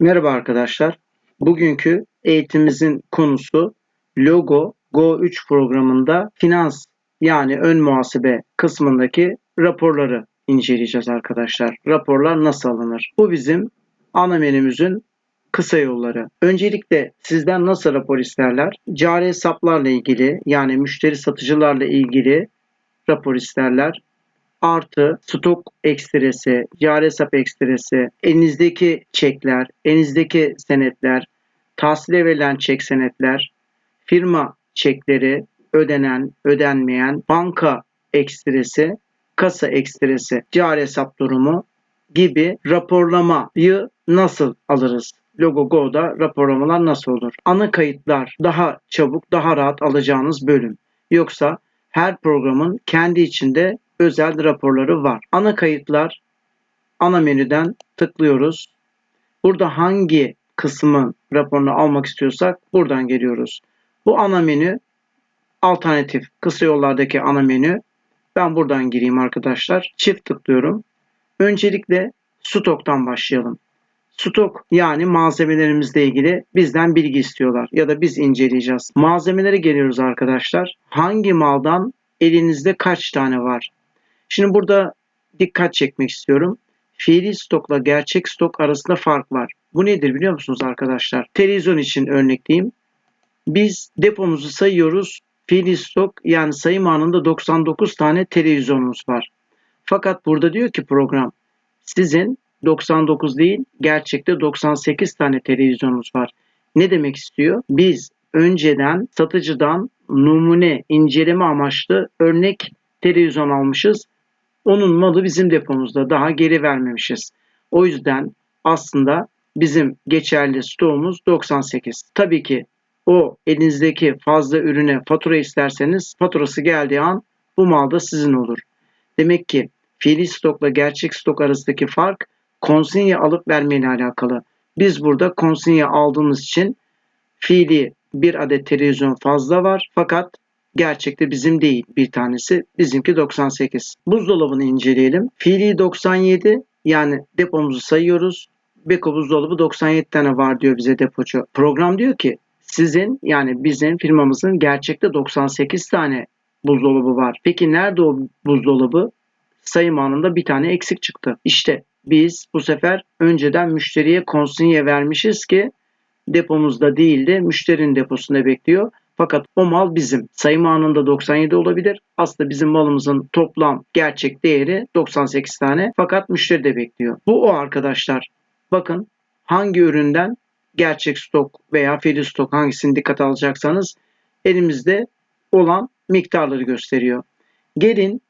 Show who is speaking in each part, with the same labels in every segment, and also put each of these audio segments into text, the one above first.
Speaker 1: Merhaba arkadaşlar. Bugünkü eğitimimizin konusu Logo Go 3 programında finans yani ön muhasebe kısmındaki raporları inceleyeceğiz arkadaşlar. Raporlar nasıl alınır? Bu bizim ana menümüzün kısa yolları. Öncelikle sizden nasıl rapor isterler? Cari hesaplarla ilgili yani müşteri satıcılarla ilgili rapor isterler artı stok ekstresi, cari hesap ekstresi, elinizdeki çekler, elinizdeki senetler, tahsile verilen çek senetler, firma çekleri, ödenen, ödenmeyen, banka ekstresi, kasa ekstresi, cari hesap durumu gibi raporlamayı nasıl alırız? Logo raporlamalar nasıl olur? Ana kayıtlar daha çabuk, daha rahat alacağınız bölüm. Yoksa her programın kendi içinde özel raporları var. Ana kayıtlar ana menüden tıklıyoruz. Burada hangi kısmın raporunu almak istiyorsak buradan geliyoruz. Bu ana menü alternatif kısa yollardaki ana menü. Ben buradan gireyim arkadaşlar. Çift tıklıyorum. Öncelikle stoktan başlayalım. Stok yani malzemelerimizle ilgili bizden bilgi istiyorlar ya da biz inceleyeceğiz. Malzemelere geliyoruz arkadaşlar. Hangi maldan elinizde kaç tane var? Şimdi burada dikkat çekmek istiyorum. Fiili stokla gerçek stok arasında fark var. Bu nedir biliyor musunuz arkadaşlar? Televizyon için örnekleyeyim. Biz depomuzu sayıyoruz. Fiili stok yani sayım anında 99 tane televizyonumuz var. Fakat burada diyor ki program sizin 99 değil gerçekte 98 tane televizyonumuz var. Ne demek istiyor? Biz önceden satıcıdan numune inceleme amaçlı örnek televizyon almışız onun malı bizim depomuzda daha geri vermemişiz. O yüzden aslında bizim geçerli stoğumuz 98. Tabii ki o elinizdeki fazla ürüne fatura isterseniz faturası geldiği an bu mal da sizin olur. Demek ki fiili stokla gerçek stok arasındaki fark konsinye alıp vermeyle alakalı. Biz burada konsinye aldığımız için fiili bir adet televizyon fazla var fakat Gerçekte bizim değil bir tanesi. Bizimki 98. Buzdolabını inceleyelim. Fiili 97 yani depomuzu sayıyoruz. Beko buzdolabı 97 tane var diyor bize depocu. Program diyor ki sizin yani bizim firmamızın gerçekte 98 tane buzdolabı var. Peki nerede o buzdolabı? Sayım anında bir tane eksik çıktı. İşte biz bu sefer önceden müşteriye konsinye vermişiz ki depomuzda değil de müşterinin deposunda bekliyor. Fakat o mal bizim. Sayım anında 97 olabilir. Aslında bizim malımızın toplam gerçek değeri 98 tane. Fakat müşteri de bekliyor. Bu o arkadaşlar. Bakın hangi üründen gerçek stok veya fiili stok hangisini dikkat alacaksanız elimizde olan miktarları gösteriyor. Gelin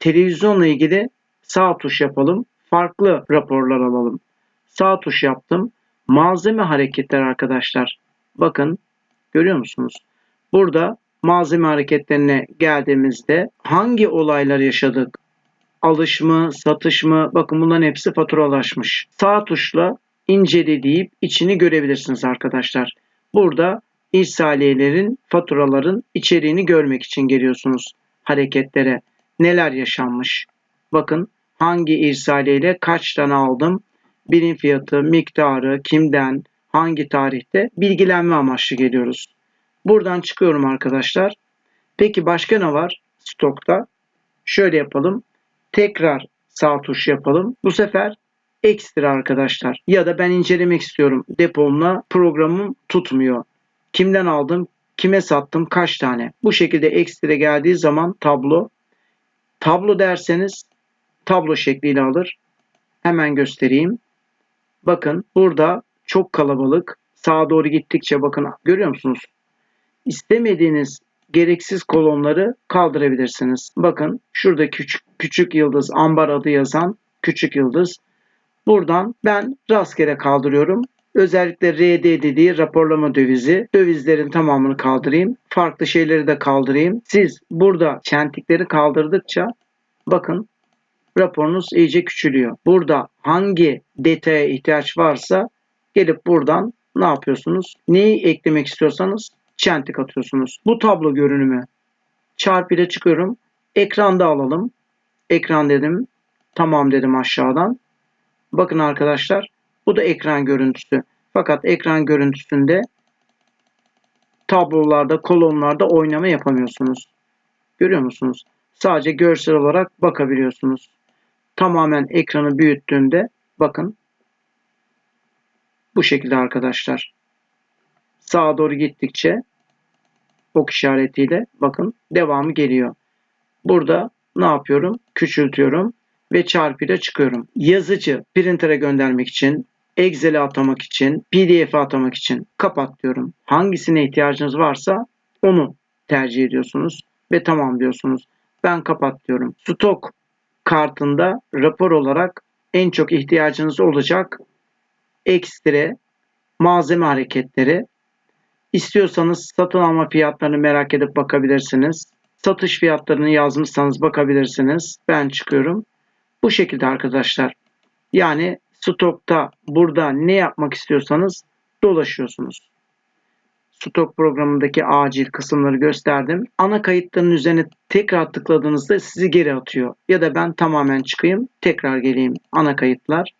Speaker 1: televizyonla ilgili sağ tuş yapalım. Farklı raporlar alalım. Sağ tuş yaptım. Malzeme hareketler arkadaşlar. Bakın görüyor musunuz? Burada malzeme hareketlerine geldiğimizde hangi olaylar yaşadık? Alış mı, satış mı? Bakın bunların hepsi faturalaşmış. Sağ tuşla incele deyip içini görebilirsiniz arkadaşlar. Burada irsaliyelerin, faturaların içeriğini görmek için geliyorsunuz hareketlere. Neler yaşanmış? Bakın hangi irsaliyeyle kaç tane aldım? Birim fiyatı, miktarı, kimden, hangi tarihte bilgilenme amaçlı geliyoruz. Buradan çıkıyorum arkadaşlar. Peki başka ne var stokta? Şöyle yapalım. Tekrar sağ tuş yapalım. Bu sefer ekstra arkadaşlar. Ya da ben incelemek istiyorum. Depomla programım tutmuyor. Kimden aldım? Kime sattım? Kaç tane? Bu şekilde ekstra geldiği zaman tablo. Tablo derseniz tablo şekliyle alır. Hemen göstereyim. Bakın burada çok kalabalık. Sağa doğru gittikçe bakın görüyor musunuz? İstemediğiniz gereksiz kolonları kaldırabilirsiniz. Bakın şurada küçük, küçük yıldız ambar adı yazan küçük yıldız. Buradan ben rastgele kaldırıyorum. Özellikle RD dediği raporlama dövizi. Dövizlerin tamamını kaldırayım. Farklı şeyleri de kaldırayım. Siz burada çentikleri kaldırdıkça bakın raporunuz iyice küçülüyor. Burada hangi detaya ihtiyaç varsa gelip buradan ne yapıyorsunuz? Neyi eklemek istiyorsanız çentik atıyorsunuz. Bu tablo görünümü çarpı ile çıkıyorum. Ekranda alalım. Ekran dedim. Tamam dedim aşağıdan. Bakın arkadaşlar bu da ekran görüntüsü. Fakat ekran görüntüsünde tablolarda, kolonlarda oynama yapamıyorsunuz. Görüyor musunuz? Sadece görsel olarak bakabiliyorsunuz. Tamamen ekranı büyüttüğümde bakın bu şekilde arkadaşlar. Sağa doğru gittikçe ok işaretiyle bakın devamı geliyor. Burada ne yapıyorum? Küçültüyorum ve çarpıyla çıkıyorum. Yazıcı printer'e göndermek için, Excel'e atamak için, PDF'e atamak için kapat diyorum. Hangisine ihtiyacınız varsa onu tercih ediyorsunuz ve tamam diyorsunuz. Ben kapat diyorum. Stok kartında rapor olarak en çok ihtiyacınız olacak ekstra malzeme hareketleri. İstiyorsanız satın alma fiyatlarını merak edip bakabilirsiniz. Satış fiyatlarını yazmışsanız bakabilirsiniz. Ben çıkıyorum. Bu şekilde arkadaşlar. Yani stokta burada ne yapmak istiyorsanız dolaşıyorsunuz. Stok programındaki acil kısımları gösterdim. Ana kayıtların üzerine tekrar tıkladığınızda sizi geri atıyor. Ya da ben tamamen çıkayım, tekrar geleyim. Ana kayıtlar.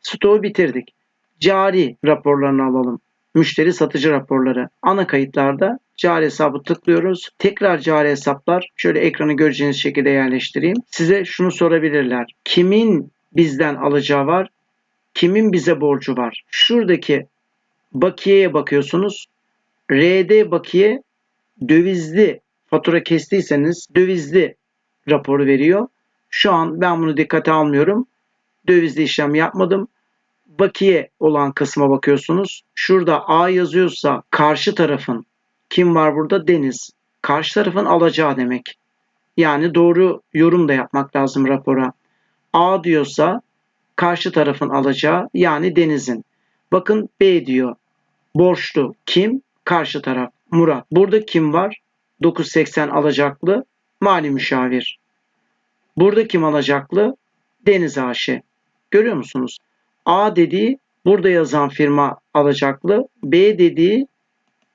Speaker 1: Stoğu bitirdik. Cari raporlarını alalım. Müşteri satıcı raporları. Ana kayıtlarda cari hesabı tıklıyoruz. Tekrar cari hesaplar şöyle ekranı göreceğiniz şekilde yerleştireyim. Size şunu sorabilirler. Kimin bizden alacağı var? Kimin bize borcu var? Şuradaki bakiyeye bakıyorsunuz. RD bakiye dövizli fatura kestiyseniz dövizli raporu veriyor. Şu an ben bunu dikkate almıyorum. Dövizli işlem yapmadım. Bakiye olan kısma bakıyorsunuz. Şurada A yazıyorsa karşı tarafın kim var burada? Deniz. Karşı tarafın alacağı demek. Yani doğru yorum da yapmak lazım rapora. A diyorsa karşı tarafın alacağı yani Deniz'in. Bakın B diyor. Borçlu kim? Karşı taraf. Murat. Burada kim var? 980 alacaklı mali müşavir. Burada kim alacaklı? Deniz Aşe. Görüyor musunuz? A dediği burada yazan firma alacaklı. B dediği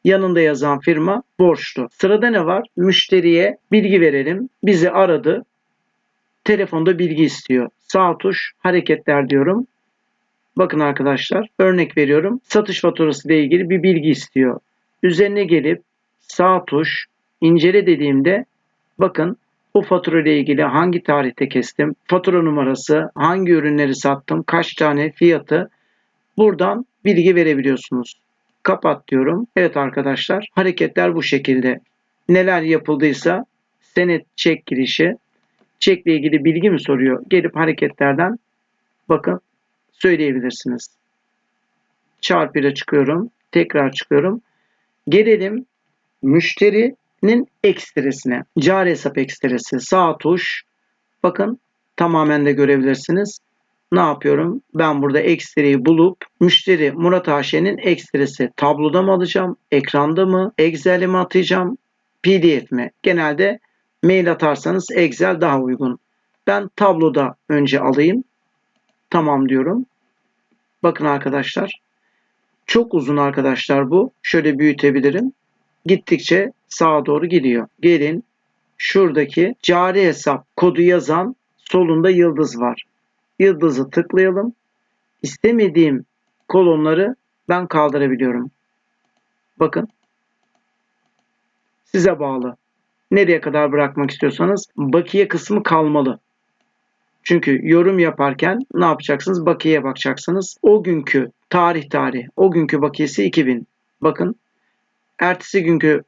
Speaker 1: yanında yazan firma borçlu. Sırada ne var? Müşteriye bilgi verelim. Bizi aradı. Telefonda bilgi istiyor. Sağ tuş hareketler diyorum. Bakın arkadaşlar örnek veriyorum. Satış faturası ile ilgili bir bilgi istiyor. Üzerine gelip sağ tuş incele dediğimde bakın o fatura ile ilgili hangi tarihte kestim, fatura numarası, hangi ürünleri sattım, kaç tane fiyatı buradan bilgi verebiliyorsunuz. Kapat diyorum. Evet arkadaşlar hareketler bu şekilde. Neler yapıldıysa senet çek girişi, çekle ilgili bilgi mi soruyor? Gelip hareketlerden bakın söyleyebilirsiniz. Çarpıyla çıkıyorum. Tekrar çıkıyorum. Gelelim müşterinin ekstresine. Cari hesap ekstresi. Sağ tuş. Bakın tamamen de görebilirsiniz. Ne yapıyorum? Ben burada ekstreyi bulup müşteri Murat AŞ'nin ekstresi tabloda mı alacağım? Ekranda mı? Excel'e mi atacağım? PDF mi? Genelde mail atarsanız Excel daha uygun. Ben tabloda önce alayım. Tamam diyorum. Bakın arkadaşlar. Çok uzun arkadaşlar bu. Şöyle büyütebilirim. Gittikçe sağa doğru gidiyor. Gelin şuradaki cari hesap kodu yazan solunda yıldız var. Yıldızı tıklayalım. İstemediğim kolonları ben kaldırabiliyorum. Bakın. Size bağlı. Nereye kadar bırakmak istiyorsanız bakiye kısmı kalmalı. Çünkü yorum yaparken ne yapacaksınız? Bakiyeye bakacaksınız. O günkü tarih tarih. O günkü bakiyesi 2000. Bakın. Ertesi günkü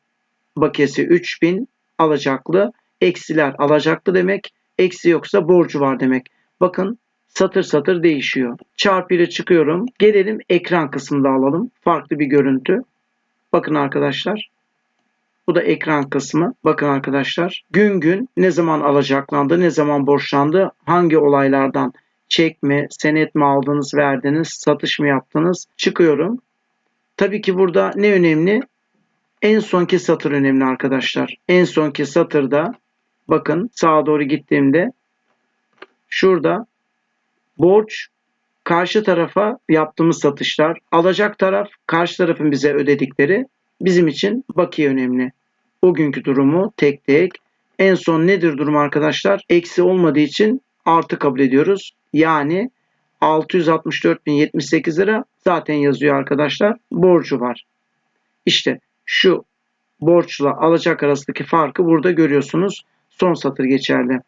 Speaker 1: bakiyesi 3000 alacaklı. Eksiler alacaklı demek. Eksi yoksa borcu var demek. Bakın satır satır değişiyor. Çarpı ile çıkıyorum. Gelelim ekran kısmında alalım. Farklı bir görüntü. Bakın arkadaşlar. Bu da ekran kısmı. Bakın arkadaşlar. Gün gün ne zaman alacaklandı, ne zaman borçlandı, hangi olaylardan çek mi, senet mi aldınız, verdiniz, satış mı yaptınız? Çıkıyorum. Tabii ki burada ne önemli? En sonki satır önemli arkadaşlar. En sonki satırda bakın sağa doğru gittiğimde şurada borç karşı tarafa yaptığımız satışlar, alacak taraf karşı tarafın bize ödedikleri bizim için bakiye önemli. O günkü durumu tek tek. En son nedir durum arkadaşlar? Eksi olmadığı için artı kabul ediyoruz. Yani 664.078 lira zaten yazıyor arkadaşlar. Borcu var. İşte şu borçla alacak arasındaki farkı burada görüyorsunuz. Son satır geçerli.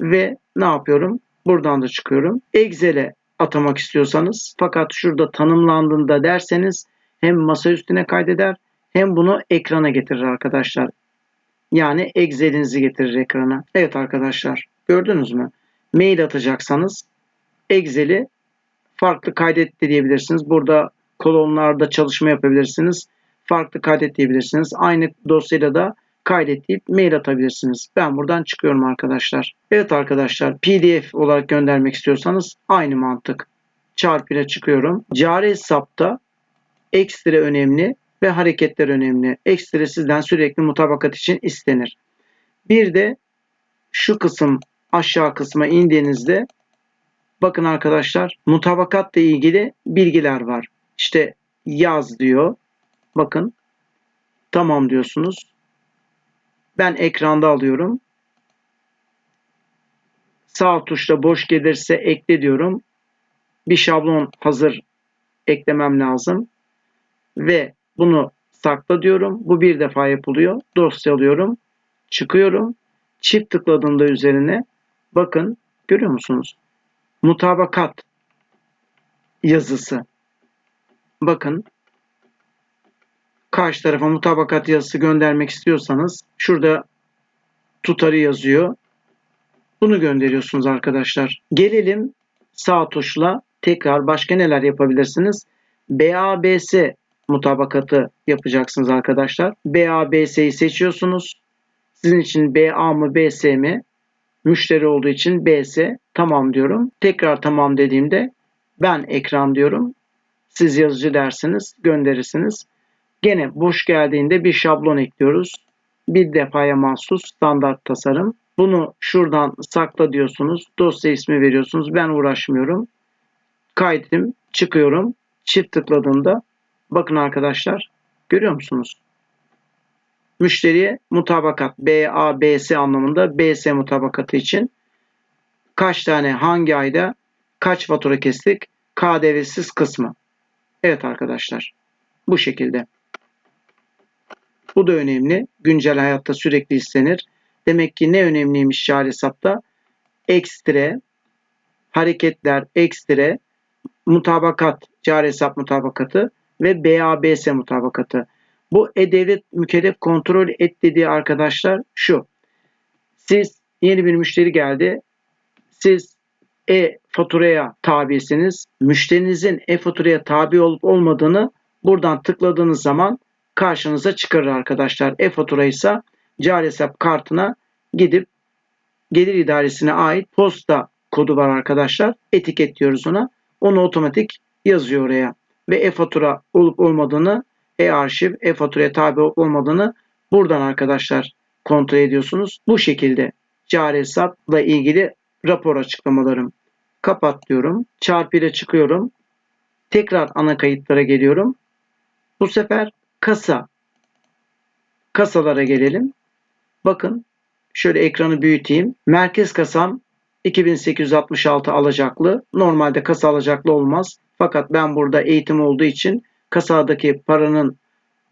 Speaker 1: Ve ne yapıyorum? Buradan da çıkıyorum. Excel'e atamak istiyorsanız fakat şurada tanımlandığında derseniz hem masa üstüne kaydeder hem bunu ekrana getirir arkadaşlar. Yani Excel'inizi getirir ekrana. Evet arkadaşlar gördünüz mü? Mail atacaksanız Excel'i farklı kaydet de diyebilirsiniz. Burada kolonlarda çalışma yapabilirsiniz. Farklı kaydet diyebilirsiniz. Aynı dosyayla da kaydet deyip mail atabilirsiniz. Ben buradan çıkıyorum arkadaşlar. Evet arkadaşlar PDF olarak göndermek istiyorsanız aynı mantık. Çarpıyla çıkıyorum. Cari hesapta ekstra önemli ve hareketler önemli. Ekstra sizden sürekli mutabakat için istenir. Bir de şu kısım aşağı kısma indiğinizde bakın arkadaşlar mutabakatla ilgili bilgiler var. İşte yaz diyor. Bakın tamam diyorsunuz. Ben ekranda alıyorum. Sağ tuşla boş gelirse ekle diyorum. Bir şablon hazır eklemem lazım. Ve bunu sakla diyorum. Bu bir defa yapılıyor. Dosya alıyorum. Çıkıyorum. Çift tıkladığımda üzerine bakın görüyor musunuz? Mutabakat yazısı. Bakın karşı tarafa mutabakat yazısı göndermek istiyorsanız şurada tutarı yazıyor. Bunu gönderiyorsunuz arkadaşlar. Gelelim sağ tuşla tekrar başka neler yapabilirsiniz? BABS mutabakatı yapacaksınız arkadaşlar. BABS'yi seçiyorsunuz. Sizin için BA mı BS mi? Müşteri olduğu için BS tamam diyorum. Tekrar tamam dediğimde ben ekran diyorum. Siz yazıcı dersiniz, gönderirsiniz. Gene boş geldiğinde bir şablon ekliyoruz. Bir defaya mahsus standart tasarım. Bunu şuradan sakla diyorsunuz. Dosya ismi veriyorsunuz. Ben uğraşmıyorum. Kaydım, çıkıyorum. Çift tıkladığımda bakın arkadaşlar görüyor musunuz? Müşteriye mutabakat BABS anlamında BS mutabakatı için kaç tane hangi ayda kaç fatura kestik KDV'siz kısmı. Evet arkadaşlar bu şekilde. Bu da önemli. Güncel hayatta sürekli istenir. Demek ki ne önemliymiş cari hesapta? Ekstre, hareketler, ekstre, mutabakat, cari hesap mutabakatı ve BABS mutabakatı. Bu e-devlet mükellef kontrol et dediği arkadaşlar şu. Siz yeni bir müşteri geldi. Siz e-faturaya tabisiniz. Müşterinizin e-faturaya tabi olup olmadığını buradan tıkladığınız zaman karşınıza çıkarır arkadaşlar. E-fatura ise cari hesap kartına gidip gelir idaresine ait posta kodu var arkadaşlar. Etiketliyoruz ona. Onu otomatik yazıyor oraya. Ve e-fatura olup olmadığını e-arşiv, e-faturaya tabi olup olmadığını buradan arkadaşlar kontrol ediyorsunuz. Bu şekilde cari hesapla ilgili rapor açıklamalarım. Kapat diyorum. Çarpı ile çıkıyorum. Tekrar ana kayıtlara geliyorum. Bu sefer kasa. Kasalara gelelim. Bakın şöyle ekranı büyüteyim. Merkez kasam 2866 alacaklı. Normalde kasa alacaklı olmaz. Fakat ben burada eğitim olduğu için kasadaki paranın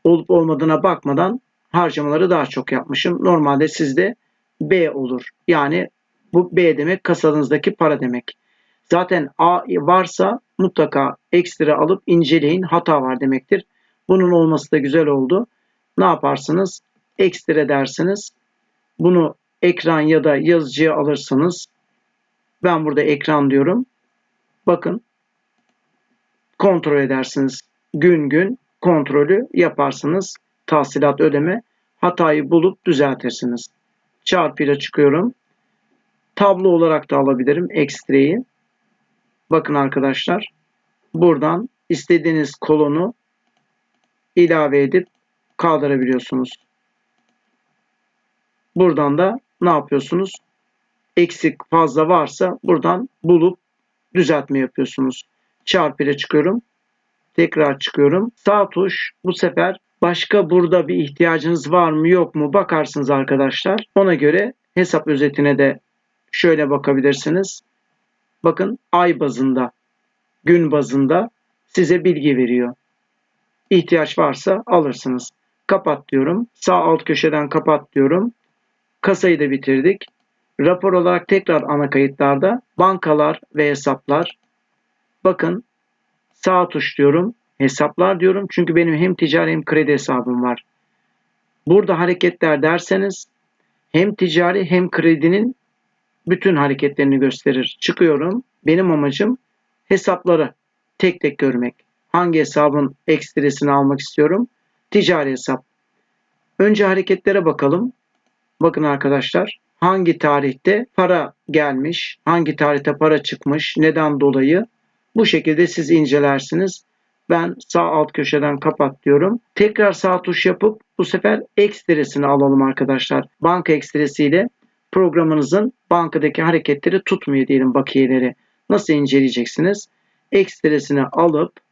Speaker 1: olup olmadığına bakmadan harcamaları daha çok yapmışım. Normalde sizde B olur. Yani bu B demek kasanızdaki para demek. Zaten A varsa mutlaka ekstra alıp inceleyin hata var demektir. Bunun olması da güzel oldu. Ne yaparsınız? Ekstra dersiniz. Bunu ekran ya da yazıcıya alırsınız. Ben burada ekran diyorum. Bakın kontrol edersiniz. Gün gün kontrolü yaparsınız. Tahsilat ödeme hatayı bulup düzeltirsiniz. Çarpıyla çıkıyorum. Tablo olarak da alabilirim ekstreyi. Bakın arkadaşlar. Buradan istediğiniz kolonu ilave edip kaldırabiliyorsunuz. Buradan da ne yapıyorsunuz? Eksik fazla varsa buradan bulup düzeltme yapıyorsunuz. Çarpı ile çıkıyorum. Tekrar çıkıyorum. Sağ tuş bu sefer başka burada bir ihtiyacınız var mı yok mu bakarsınız arkadaşlar. Ona göre hesap özetine de şöyle bakabilirsiniz. Bakın ay bazında, gün bazında size bilgi veriyor. İhtiyaç varsa alırsınız. Kapat diyorum. Sağ alt köşeden kapat diyorum. Kasayı da bitirdik. Rapor olarak tekrar ana kayıtlarda bankalar ve hesaplar. Bakın sağ tuş diyorum. Hesaplar diyorum. Çünkü benim hem ticari hem kredi hesabım var. Burada hareketler derseniz hem ticari hem kredinin bütün hareketlerini gösterir. Çıkıyorum. Benim amacım hesapları tek tek görmek. Hangi hesabın ekstresini almak istiyorum? Ticari hesap. Önce hareketlere bakalım. Bakın arkadaşlar hangi tarihte para gelmiş, hangi tarihte para çıkmış, neden dolayı bu şekilde siz incelersiniz. Ben sağ alt köşeden kapat diyorum. Tekrar sağ tuş yapıp bu sefer ekstresini alalım arkadaşlar. Banka ekstresiyle programınızın bankadaki hareketleri tutmuyor diyelim bakiyeleri. Nasıl inceleyeceksiniz? Ekstresini alıp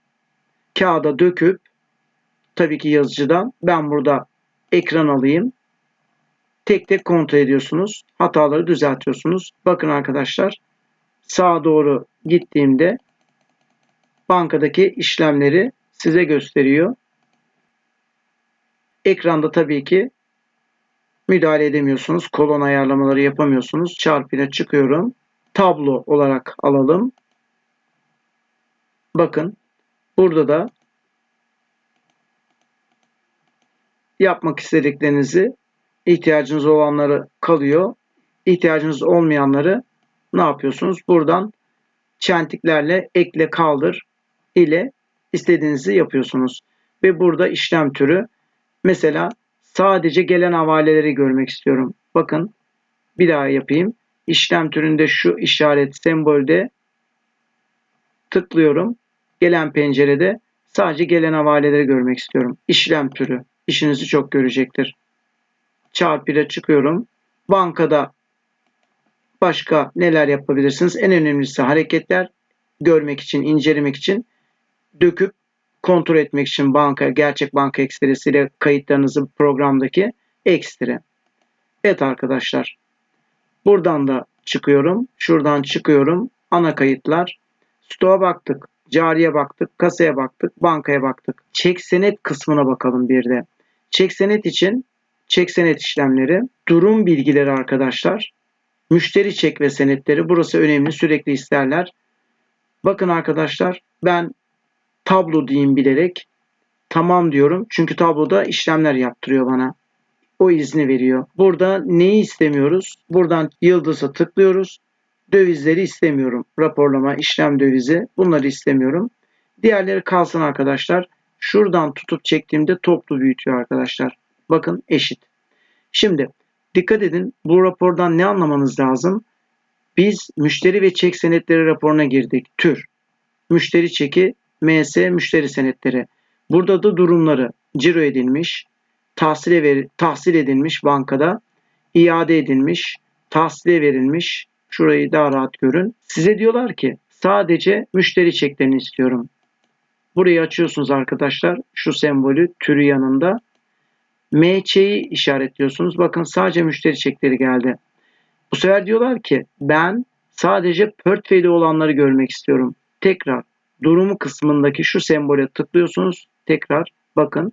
Speaker 1: kağıda döküp tabii ki yazıcıdan ben burada ekran alayım. Tek tek kontrol ediyorsunuz. Hataları düzeltiyorsunuz. Bakın arkadaşlar sağa doğru gittiğimde bankadaki işlemleri size gösteriyor. Ekranda tabii ki müdahale edemiyorsunuz. Kolon ayarlamaları yapamıyorsunuz. Çarpıyla çıkıyorum. Tablo olarak alalım. Bakın burada da yapmak istediklerinizi ihtiyacınız olanları kalıyor. İhtiyacınız olmayanları ne yapıyorsunuz? Buradan çentiklerle ekle kaldır ile istediğinizi yapıyorsunuz. Ve burada işlem türü mesela sadece gelen havaleleri görmek istiyorum. Bakın bir daha yapayım. İşlem türünde şu işaret sembolde tıklıyorum. Gelen pencerede sadece gelen havaleleri görmek istiyorum. İşlem türü işinizi çok görecektir. Çarpıyla çıkıyorum. Bankada başka neler yapabilirsiniz? En önemlisi hareketler görmek için, incelemek için döküp kontrol etmek için banka, gerçek banka ekstresiyle kayıtlarınızı programdaki ekstra. Evet arkadaşlar. Buradan da çıkıyorum. Şuradan çıkıyorum. Ana kayıtlar. Stoğa baktık. Cariye baktık. Kasaya baktık. Bankaya baktık. Çek senet kısmına bakalım bir de. Çek senet için çek senet işlemleri, durum bilgileri arkadaşlar. Müşteri çek ve senetleri. Burası önemli. Sürekli isterler. Bakın arkadaşlar ben tablo diyeyim bilerek tamam diyorum. Çünkü tabloda işlemler yaptırıyor bana. O izni veriyor. Burada neyi istemiyoruz? Buradan yıldızı tıklıyoruz. Dövizleri istemiyorum. Raporlama, işlem dövizi bunları istemiyorum. Diğerleri kalsın arkadaşlar. Şuradan tutup çektiğimde toplu büyütüyor arkadaşlar. Bakın eşit. Şimdi dikkat edin bu rapordan ne anlamanız lazım? Biz müşteri ve çek senetleri raporuna girdik. Tür. Müşteri çeki MS müşteri senetleri. Burada da durumları ciro edilmiş, tahsile ver, tahsil edilmiş bankada, iade edilmiş, tahsile verilmiş. Şurayı daha rahat görün. Size diyorlar ki sadece müşteri çeklerini istiyorum. Burayı açıyorsunuz arkadaşlar. Şu sembolü türü yanında. MÇ'yi işaretliyorsunuz. Bakın sadece müşteri çekleri geldi. Bu sefer diyorlar ki ben sadece portföyde olanları görmek istiyorum. Tekrar durumu kısmındaki şu sembole tıklıyorsunuz. Tekrar bakın.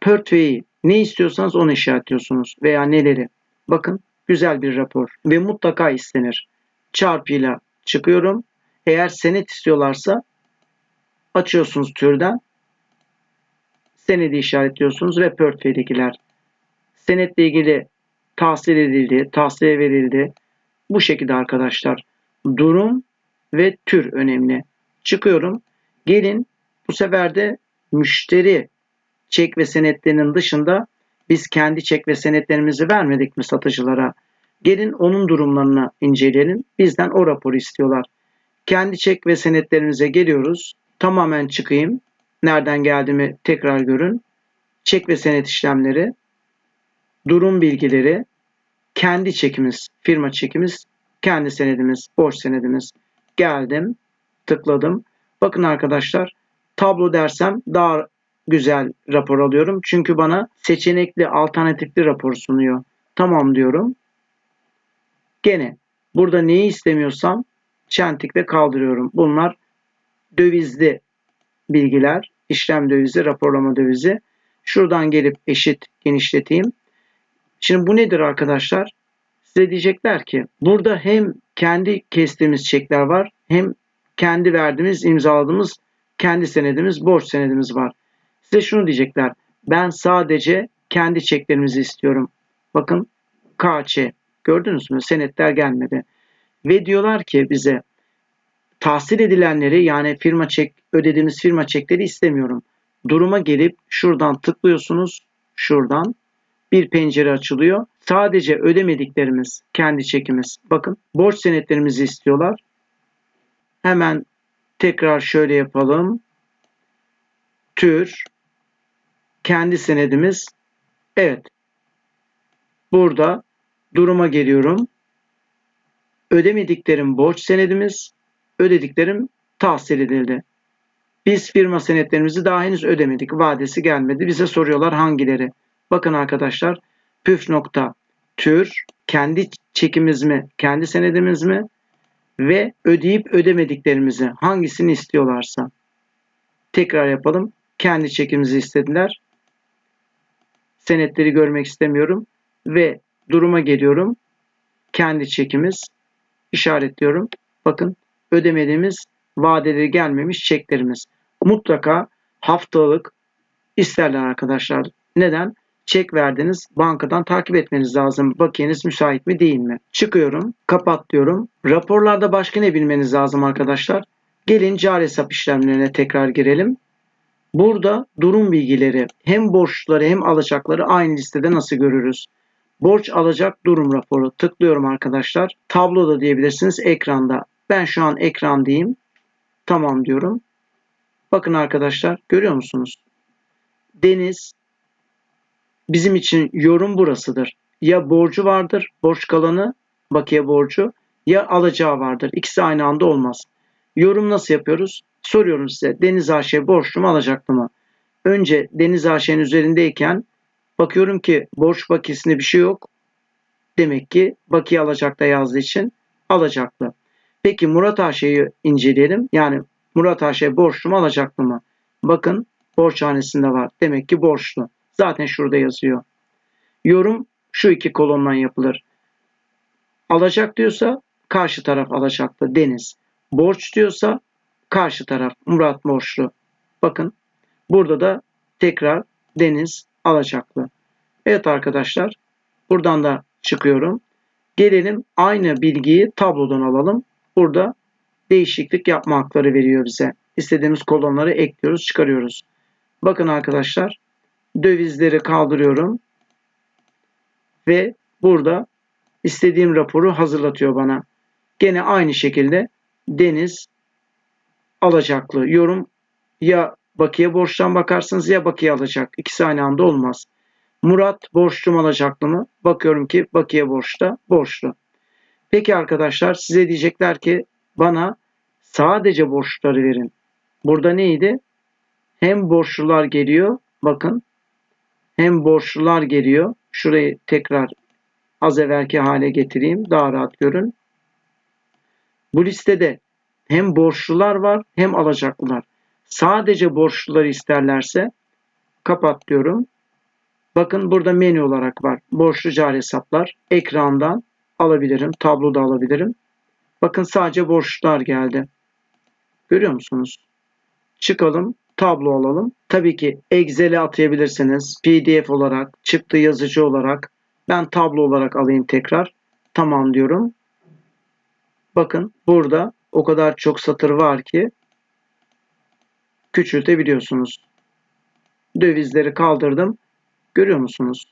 Speaker 1: Portföyü ne istiyorsanız onu işaretliyorsunuz veya neleri. Bakın güzel bir rapor ve mutlaka istenir. Çarpıyla çıkıyorum. Eğer senet istiyorlarsa açıyorsunuz türden. Senedi işaretliyorsunuz ve portföydekiler. Senetle ilgili tahsil edildi, tahsile verildi. Bu şekilde arkadaşlar. Durum ve tür önemli. Çıkıyorum. Gelin bu sefer de müşteri çek ve senetlerinin dışında biz kendi çek ve senetlerimizi vermedik mi satıcılara? Gelin onun durumlarını inceleyelim. Bizden o raporu istiyorlar. Kendi çek ve senetlerimize geliyoruz. Tamamen çıkayım. Nereden geldiğimi tekrar görün. Çek ve senet işlemleri, durum bilgileri, kendi çekimiz, firma çekimiz, kendi senedimiz, borç senedimiz. Geldim, tıkladım. Bakın arkadaşlar, tablo dersem daha güzel rapor alıyorum. Çünkü bana seçenekli, alternatifli rapor sunuyor. Tamam diyorum. Gene burada neyi istemiyorsam çentikle kaldırıyorum. Bunlar dövizli bilgiler. işlem dövizi, raporlama dövizi. Şuradan gelip eşit genişleteyim. Şimdi bu nedir arkadaşlar? Size diyecekler ki burada hem kendi kestiğimiz çekler var hem kendi verdiğimiz, imzaladığımız kendi senedimiz, borç senedimiz var. Size şunu diyecekler. Ben sadece kendi çeklerimizi istiyorum. Bakın KÇ. Gördünüz mü? Senetler gelmedi. Ve diyorlar ki bize tahsil edilenleri yani firma çek ödediğimiz firma çekleri istemiyorum. Duruma gelip şuradan tıklıyorsunuz. Şuradan bir pencere açılıyor. Sadece ödemediklerimiz, kendi çekimiz. Bakın borç senetlerimizi istiyorlar. Hemen tekrar şöyle yapalım. Tür kendi senedimiz. Evet. Burada duruma geliyorum. Ödemediklerim borç senedimiz, ödediklerim tahsil edildi. Biz firma senetlerimizi daha henüz ödemedik. Vadesi gelmedi. Bize soruyorlar hangileri. Bakın arkadaşlar püf nokta tür kendi çekimiz mi, kendi senedimiz mi ve ödeyip ödemediklerimizi hangisini istiyorlarsa. Tekrar yapalım. Kendi çekimizi istediler. Senetleri görmek istemiyorum ve duruma geliyorum. Kendi çekimiz işaretliyorum. Bakın ödemediğimiz vadeleri gelmemiş çeklerimiz. Mutlaka haftalık isterler arkadaşlar. Neden? Çek verdiniz bankadan takip etmeniz lazım. Bakiyeniz müsait mi değil mi? Çıkıyorum. Kapat diyorum. Raporlarda başka ne bilmeniz lazım arkadaşlar? Gelin cari hesap işlemlerine tekrar girelim. Burada durum bilgileri hem borçları hem alacakları aynı listede nasıl görürüz? Borç alacak durum raporu. Tıklıyorum arkadaşlar. Tabloda diyebilirsiniz ekranda. Ben şu an ekran diyeyim. Tamam diyorum. Bakın arkadaşlar görüyor musunuz? Deniz bizim için yorum burasıdır. Ya borcu vardır, borç kalanı, bakiye borcu ya alacağı vardır. İkisi aynı anda olmaz. Yorum nasıl yapıyoruz? Soruyorum size. Deniz AŞ borçlu mu alacaklı mı? Önce Deniz AŞ'nin üzerindeyken bakıyorum ki borç bakiyesinde bir şey yok. Demek ki bakiye alacakta yazdığı için alacaklı. Peki Murat AŞ'yi inceleyelim. Yani Murat AŞ borçlu mu alacaklı mı? Bakın borçhanesinde var. Demek ki borçlu. Zaten şurada yazıyor. Yorum şu iki kolondan yapılır. Alacak diyorsa karşı taraf alacaklı Deniz. Borç diyorsa karşı taraf Murat borçlu. Bakın burada da tekrar Deniz alacaklı. Evet arkadaşlar buradan da çıkıyorum. Gelelim aynı bilgiyi tablodan alalım. Burada değişiklik yapma hakları veriyor bize. İstediğimiz kolonları ekliyoruz, çıkarıyoruz. Bakın arkadaşlar dövizleri kaldırıyorum. Ve burada istediğim raporu hazırlatıyor bana. Gene aynı şekilde Deniz alacaklı. Yorum ya bakiye borçtan bakarsınız ya bakiye alacak. İkisi aynı anda olmaz. Murat borçlu mu alacaklı mı? Bakıyorum ki bakiye borçta borçlu. Peki arkadaşlar size diyecekler ki bana sadece borçları verin. Burada neydi? Hem borçlular geliyor. Bakın. Hem borçlular geliyor. Şurayı tekrar az evvelki hale getireyim. Daha rahat görün. Bu listede hem borçlular var hem alacaklılar. Sadece borçluları isterlerse kapat diyorum. Bakın burada menü olarak var. Borçlu cari hesaplar. Ekrandan alabilirim. Tabloda alabilirim. Bakın sadece borçlular geldi. Görüyor musunuz? Çıkalım. Tablo alalım. Tabii ki Excel'e atayabilirsiniz. PDF olarak, çıktı yazıcı olarak. Ben tablo olarak alayım tekrar. Tamam diyorum. Bakın burada o kadar çok satır var ki küçültebiliyorsunuz. Dövizleri kaldırdım. Görüyor musunuz?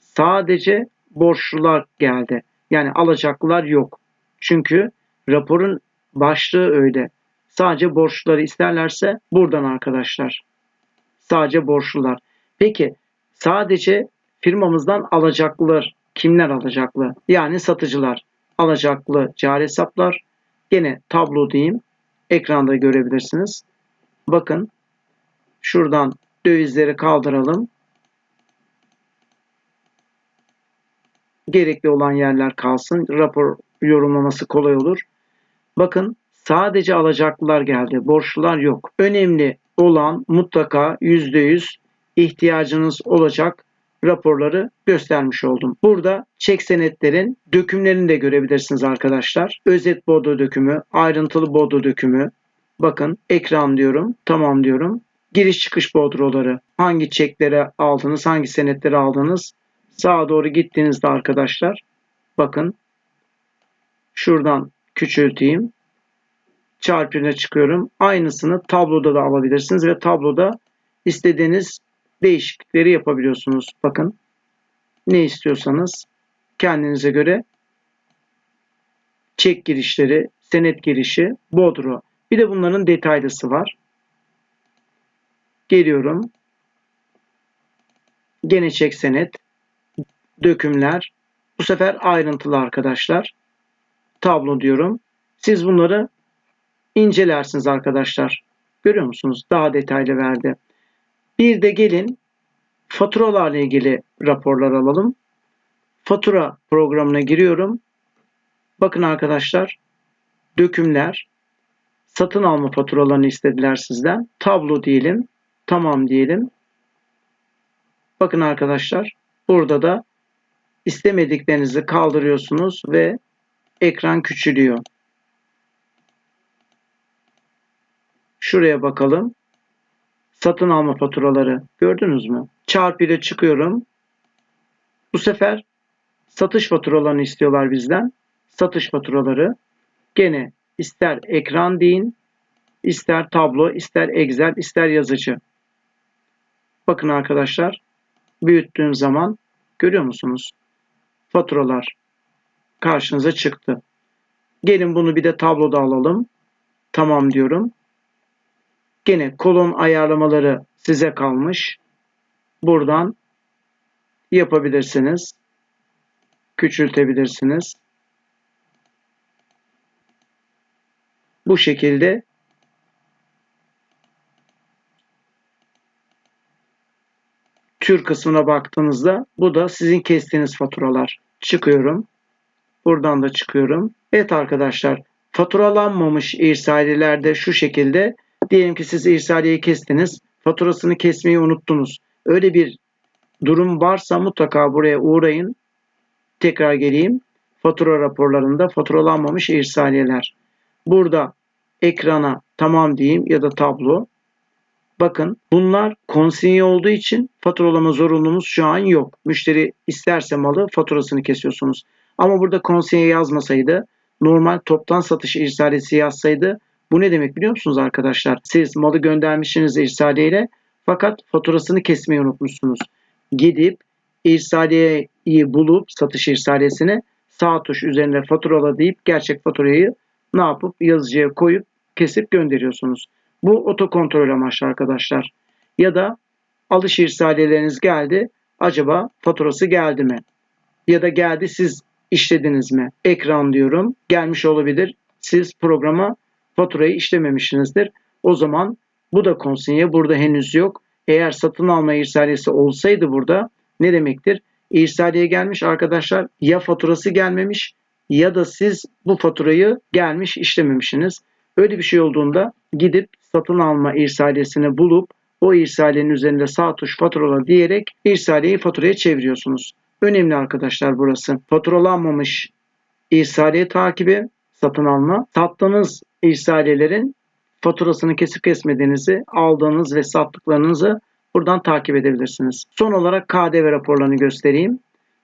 Speaker 1: Sadece borçlular geldi. Yani alacaklılar yok. Çünkü raporun başlığı öyle. Sadece borçluları isterlerse buradan arkadaşlar. Sadece borçlular. Peki sadece firmamızdan alacaklılar kimler alacaklı? Yani satıcılar. Alacaklı cari hesaplar. Gene tablo diyeyim. Ekranda görebilirsiniz. Bakın şuradan dövizleri kaldıralım. Gerekli olan yerler kalsın. Rapor yorumlaması kolay olur. Bakın sadece alacaklılar geldi. Borçlular yok. Önemli olan mutlaka %100 ihtiyacınız olacak raporları göstermiş oldum. Burada çek senetlerin dökümlerini de görebilirsiniz arkadaşlar. Özet bordo dökümü, ayrıntılı bordo dökümü. Bakın ekran diyorum, tamam diyorum. Giriş çıkış bordroları. Hangi çekleri aldınız, hangi senetleri aldınız. Sağa doğru gittiğinizde arkadaşlar bakın şuradan küçülteyim. Çarpına çıkıyorum. Aynısını tabloda da alabilirsiniz ve tabloda istediğiniz değişiklikleri yapabiliyorsunuz. Bakın ne istiyorsanız kendinize göre çek girişleri, senet girişi, bodro. Bir de bunların detaylısı var. Geliyorum. Gene çek senet, dökümler. Bu sefer ayrıntılı arkadaşlar. Tablo diyorum. Siz bunları incelersiniz arkadaşlar. Görüyor musunuz? Daha detaylı verdi. Bir de gelin faturalarla ilgili raporlar alalım. Fatura programına giriyorum. Bakın arkadaşlar dökümler satın alma faturalarını istediler sizden. Tablo diyelim. Tamam diyelim. Bakın arkadaşlar burada da istemediklerinizi kaldırıyorsunuz ve ekran küçülüyor. Şuraya bakalım. Satın alma faturaları gördünüz mü? Çarpı ile çıkıyorum. Bu sefer satış faturalarını istiyorlar bizden. Satış faturaları. Gene ister ekran deyin, ister tablo, ister Excel, ister yazıcı. Bakın arkadaşlar büyüttüğüm zaman görüyor musunuz? Faturalar karşınıza çıktı. Gelin bunu bir de tabloda alalım. Tamam diyorum. Gene kolon ayarlamaları size kalmış. Buradan yapabilirsiniz. Küçültebilirsiniz. Bu şekilde tür kısmına baktığınızda bu da sizin kestiğiniz faturalar. Çıkıyorum. Buradan da çıkıyorum. Evet arkadaşlar faturalanmamış irsalilerde şu şekilde diyelim ki siz irsaliyeyi kestiniz. Faturasını kesmeyi unuttunuz. Öyle bir durum varsa mutlaka buraya uğrayın. Tekrar geleyim. Fatura raporlarında faturalanmamış irsaliyeler. Burada ekrana tamam diyeyim ya da tablo. Bakın bunlar konsinye olduğu için faturalama zorunluluğumuz şu an yok. Müşteri isterse malı faturasını kesiyorsunuz. Ama burada konsinye yazmasaydı normal toptan satış irsalesi yazsaydı bu ne demek biliyor musunuz arkadaşlar? Siz malı göndermişsiniz irsaliyeyle fakat faturasını kesmeyi unutmuşsunuz. Gidip irsaliyeyi bulup satış irsaliyesini sağ tuş üzerinde faturala deyip gerçek faturayı ne yapıp yazıcıya koyup kesip gönderiyorsunuz. Bu otokontrol amaçlı arkadaşlar. Ya da alış irsaliyeleriniz geldi. Acaba faturası geldi mi? Ya da geldi siz işlediniz mi? Ekran diyorum. Gelmiş olabilir. Siz programa faturayı işlememişsinizdir. O zaman bu da konsinye burada henüz yok. Eğer satın alma irsaliyesi olsaydı burada ne demektir? İrsaliye gelmiş arkadaşlar ya faturası gelmemiş ya da siz bu faturayı gelmiş işlememişsiniz. Öyle bir şey olduğunda gidip satın alma irsaliyesini bulup o irsaliyenin üzerinde sağ tuş faturala diyerek irsaliyeyi faturaya çeviriyorsunuz. Önemli arkadaşlar burası. Faturalanmamış irsaliye takibi, satın alma. Sattığınız irsaliyelerin faturasını kesip kesmediğinizi, aldığınız ve sattıklarınızı buradan takip edebilirsiniz. Son olarak KDV raporlarını göstereyim.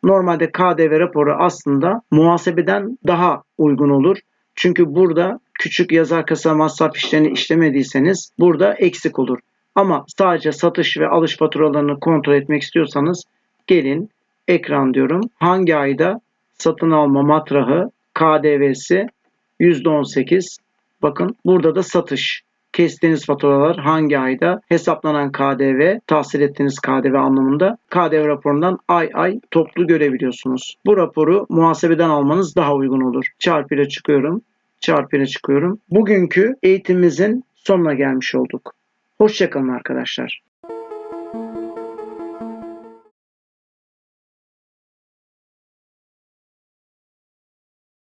Speaker 1: Normalde KDV raporu aslında muhasebeden daha uygun olur. Çünkü burada küçük yazar kasa masraf işlerini işlemediyseniz burada eksik olur. Ama sadece satış ve alış faturalarını kontrol etmek istiyorsanız gelin ekran diyorum. Hangi ayda satın alma matrahı KDV'si %18. Bakın burada da satış. Kestiğiniz faturalar hangi ayda hesaplanan KDV, tahsil ettiğiniz KDV anlamında KDV raporundan ay ay toplu görebiliyorsunuz. Bu raporu muhasebeden almanız daha uygun olur. Çarpıyla çıkıyorum. Çarpıyla çıkıyorum. Bugünkü eğitimimizin sonuna gelmiş olduk. Hoşçakalın arkadaşlar.